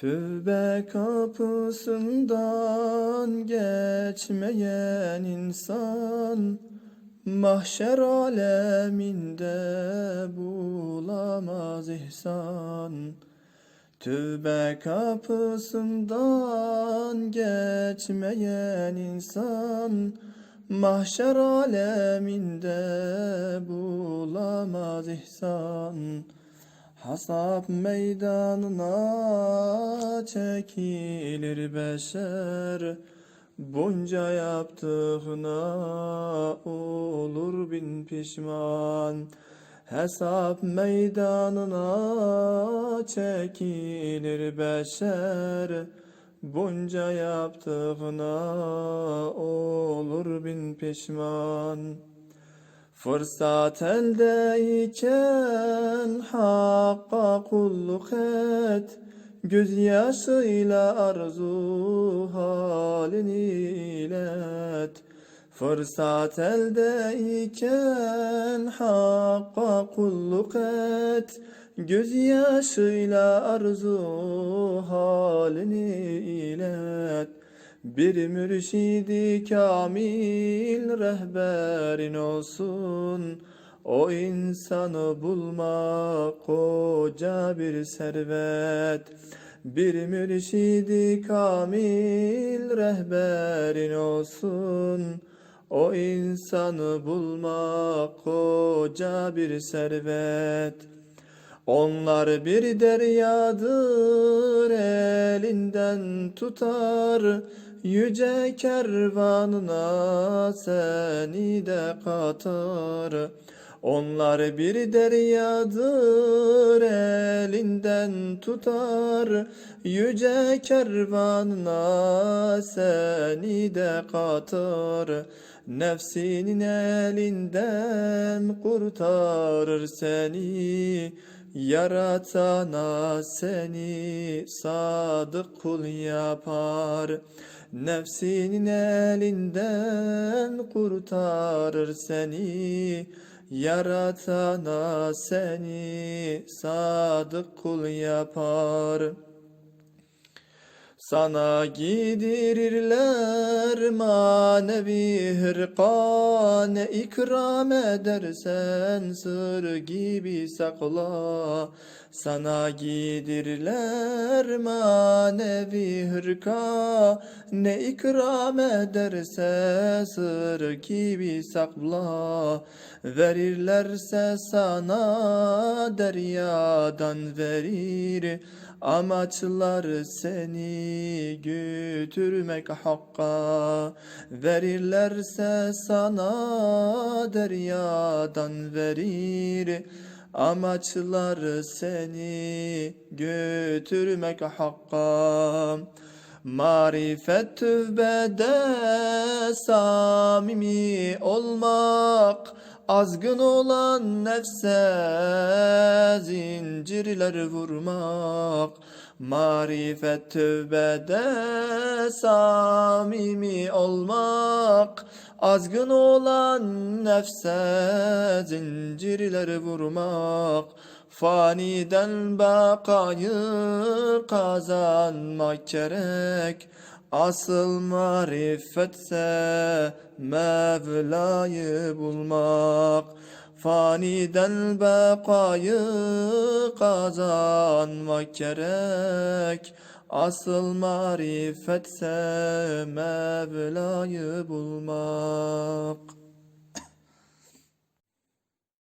Tövbe kapısından geçmeyen insan Mahşer aleminde bulamaz ihsan. Tövbe kapısından geçmeyen insan Mahşer aleminde bulamaz ihsan Hasap meydanına çekilir beşer. Bunca yaptığına olur bin pişman. Hesap meydanına çekilir beşer. Bunca yaptığına olur bin pişman Fırsat eldeyken Hakk'a kulluk et. Gözyaşıyla arzu halini ilet. Fırsat eldeyken Hakk'a kulluk et. Gözyaşıyla arzu halini ilet bir mürşidi kamil rehberin olsun. O insanı bulmak koca bir servet. Bir mürşidi kamil rehberin olsun. O insanı bulmak koca bir servet onlar bir deryadır elinden tutar. Yüce kervanına seni de katar Onlar bir deryadır elinden tutar. Yüce kervanına seni de katar Nefsinin elinden kurtarır seni. Yaratana seni sadık kul yapar. Nefsinin elinden kurtarır seni Yaratana seni sadık kul yapar. Sana giydirirler manevi hırka Ne ikram edersen sır gibi sakla Sana giydirirler manevi hırka. Ne ikram ederse sır gibi sakla. Verirlerse sana deryadan verir. Amaçlar seni götürmek hakka. Verirlerse sana deryadan verir Amaçlar seni götürmek hakka Marifet tövbede samimi olmak Azgın olan nefse zincirler vurmak. Marifet tövbede samimi olmak Azgın olan nefse zincirler vurmak Faniden bakayı kazanmak gerek. Asıl marifetse Mevla'yı bulmak. Faniden bekayı kazanmak gerek. Asıl marifetse Mevla'yı bulmak